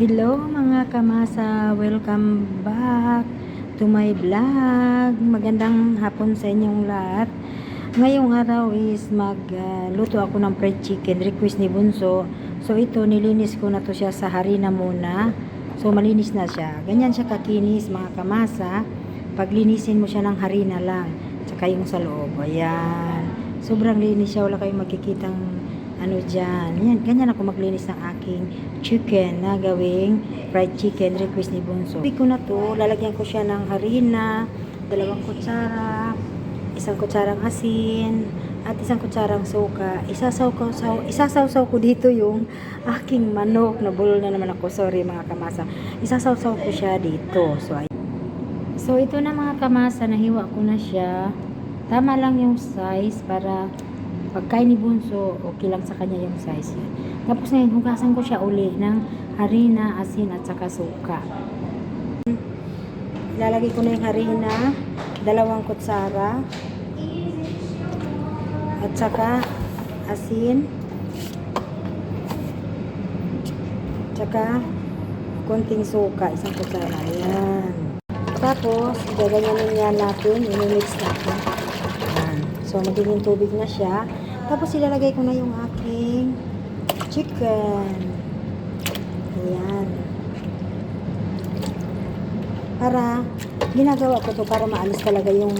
Hello mga kamasa, welcome back to my vlog. Magandang hapon sa inyong lahat. Ngayong araw is magluto ako ng fried chicken, request ni Bunso. So ito, nilinis ko na to siya sa harina muna. So malinis na siya. Ganyan siya kakinis mga kamasa. Paglinisin mo siya ng harina lang. Tsaka yung sa loob. Ayan. Sobrang linis siya. Wala kayong makikitang ano dyan. Yan, ganyan ako maglinis ng aking chicken na gawing fried chicken request ni Bunso. Sabi ko na to, lalagyan ko siya ng harina, dalawang kutsara, isang kutsarang asin, at isang kutsarang suka. Isasaw ko, saw, isasawsaw ko dito yung aking manok. Nabulol na naman ako. Sorry mga kamasa. Isasawsaw ko siya dito. So, so ito na mga kamasa, nahiwa ko na siya. Tama lang yung size para pagkain ni Bunso, okay lang sa kanya yung size yan. Tapos ngayon, hugasan ko siya uli ng harina, asin, at saka suka. Ilalagay ko na yung harina, dalawang kutsara, at saka asin, tsaka konting suka, isang kutsara. Ayan. Tapos, gaganyanin niya natin, inimix natin. So, magiging tubig na siya. Tapos, ilalagay ko na yung aking chicken. Ayan. Para, ginagawa ko to para maalis talaga yung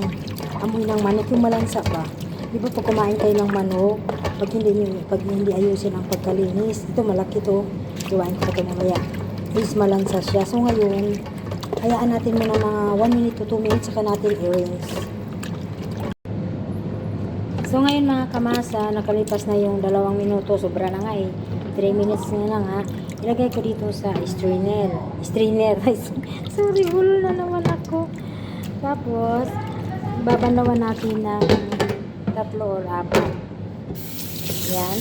amoy ng manok, yung malansa ba. Di ba pag kumain kayo ng manok, pag hindi, pag hindi ayusin ang pagkalinis, ito malaki to, gawain ko ito mamaya, is malansa siya. So ngayon, hayaan natin muna mga 1 minute to 2 minutes, saka natin i-rinse. So ngayon mga kamasa, nakalipas na yung dalawang minuto, sobra na nga eh. 3 minutes na lang ha. Ilagay ko dito sa strainer. Strainer. Sorry, hulol na naman ako. Tapos, babanlawan natin ng tatlo or apat. Yan.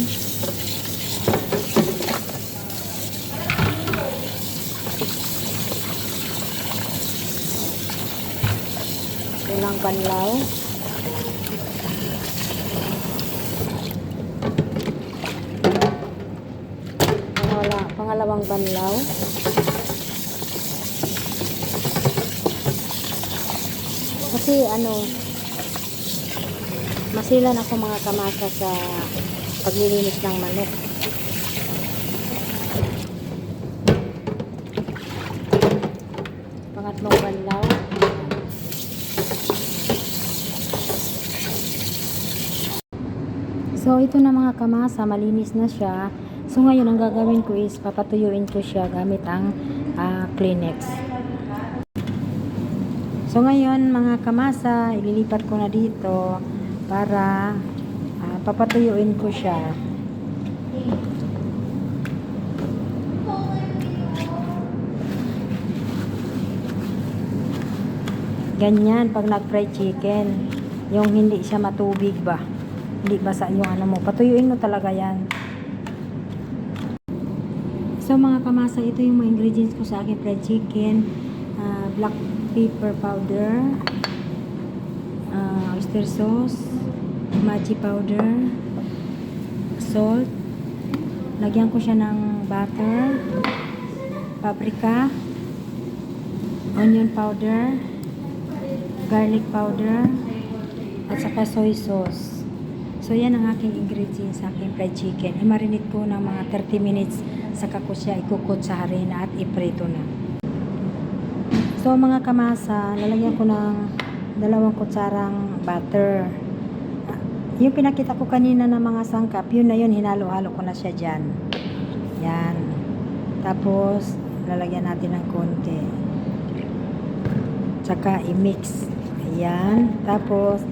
Unang banlaw. Pangala, pangalawang banlaw. Kasi ano, masilan ako mga kamasa sa paglilinis ng manok. Pangatlong banlaw. So, ito na mga kamasa, malinis na siya. So, ngayon, ang gagawin ko is papatuyuin ko siya gamit ang ah, Kleenex. So, ngayon, mga kamasa, ililipat ko na dito para ah, papatuyuin ko siya. Ganyan, pag nag-fried chicken, yung hindi siya matubig ba? Hindi basa yung ano mo. Patuyuin mo talaga yan. So mga kamasa, ito yung mga ingredients ko sa aking fried chicken. Ah, black pepper powder, ah, oyster sauce, machi powder, salt, lagyan ko siya ng butter, paprika, onion powder, garlic powder, at saka soy sauce. So, yan ang aking ingredients sa aking fried chicken. I-marinate ko ng mga 30 minutes saka ko siya ikukot sa harina at iprito na. So, mga kamasa, lalagyan ko ng dalawang kutsarang butter. Yung pinakita ko kanina ng mga sangkap, yun na yun, hinalo-halo ko na siya dyan. Yan. Tapos, lalagyan natin ng konti. Tsaka i-mix. Ayan. Tapos,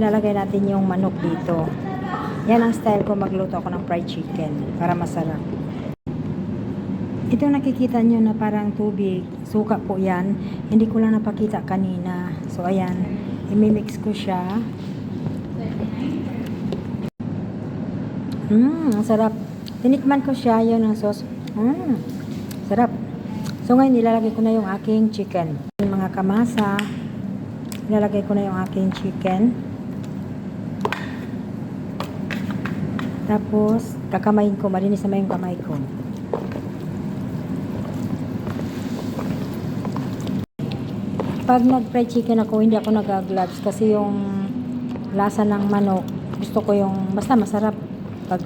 ilalagay natin yung manok dito. Yan ang style ko magluto ako ng fried chicken para masarap. Ito nakikita nyo na parang tubig. Suka po yan. Hindi ko lang napakita kanina. So, ayan. Imimix ko siya. Mmm, sarap. Tinikman ko siya. Yun ang sauce. Mmm, sarap. So, ngayon ilalagay ko na yung aking chicken. Mga kamasa. Ilalagay ko na yung aking chicken. Tapos, kakamayin ko. Malinis naman yung kamay ko. Pag nag-fried chicken ako, hindi ako nag-gloves kasi yung lasa ng manok, gusto ko yung, basta masarap pag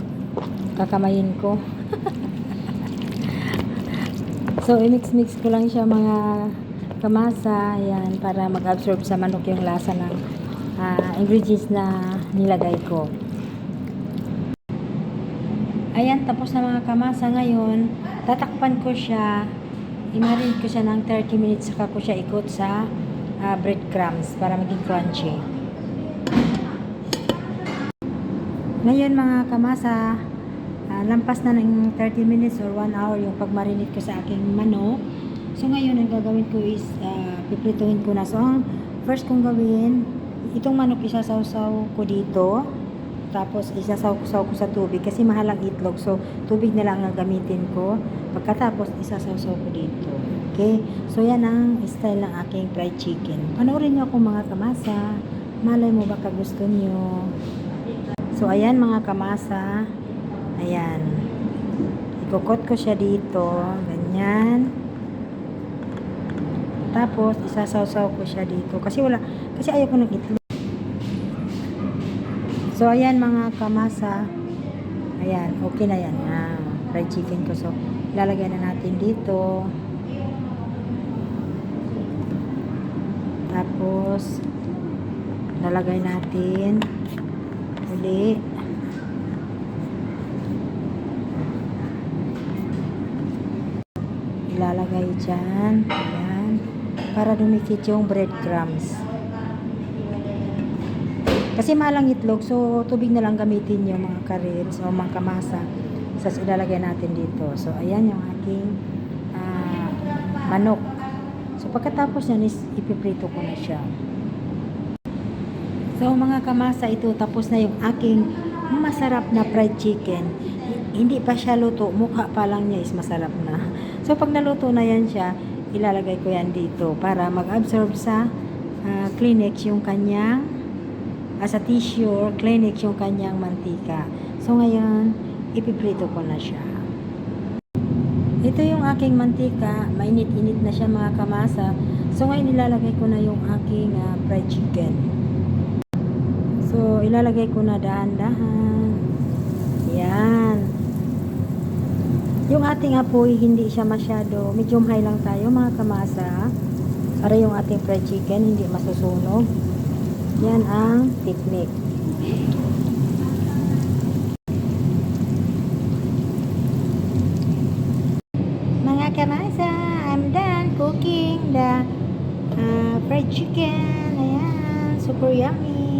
kakamayin ko. so, i-mix-mix ko lang siya mga kamasa, yan, para mag-absorb sa manok yung lasa ng ah, ingredients na nilagay ko. Ayan, tapos na mga kamasa ngayon. Tatakpan ko siya. I-marinate ko siya ng 30 minutes saka ko siya ikot sa ah, breadcrumbs para maging crunchy. Ngayon mga kamasa, ah, lampas na ng 30 minutes or 1 hour yung pag-marinate ko sa aking manok. So ngayon, ang gagawin ko is ah, piprituhin ko na. So ang first kong gawin, itong manok isasawsaw ko dito. Tapos isasaw-saw ko sa tubig kasi mahal ang itlog. So tubig na lang ang gamitin ko. Pagkatapos isasawsaw ko dito. Okay? So yan ang style ng aking fried chicken. Panoorin niyo ako mga kamasa. Malay mo baka gusto niyo. So ayan mga kamasa. Ayan. Ikukot ko siya dito. Ganyan. Tapos isasawsaw ko siya dito. Kasi wala, kasi ayoko ng itlog. So, ayan mga kamasa. Ayan, okay na yan. Ah, fried chicken ko. So, ilalagay na natin dito. Tapos, lalagay natin uli. Ilalagay dyan. Ayan. Para dumikit yung breadcrumbs. Kasi malang itlog, so tubig na lang gamitin yung mga karils o mga kamasa sa ilalagay natin dito. So, ayan yung aking ah, manok. So, pagkatapos yan is ipiprito ko na siya. So, mga kamasa, ito tapos na yung aking masarap na fried chicken. Hindi pa siya luto, mukha pa lang niya is masarap na. So, pag naluto na yan siya, ilalagay ko yan dito para mag-absorb sa ah, Kleenex yung kanyang as a tissue or Kleenex yung kanyang mantika. So ngayon, ipiprito ko na siya. Ito yung aking mantika, mainit-init na siya mga kamasa. So ngayon ilalagay ko na yung aking ah, fried chicken. So ilalagay ko na dahan-dahan. Yan. Yung ating apoy, hindi siya masyado, medium high lang tayo mga kamasa. Para yung ating fried chicken, hindi masusunog. Yan ang technique. Mga kamasa, I'm done cooking the uh, fried chicken. Ayan, super yummy.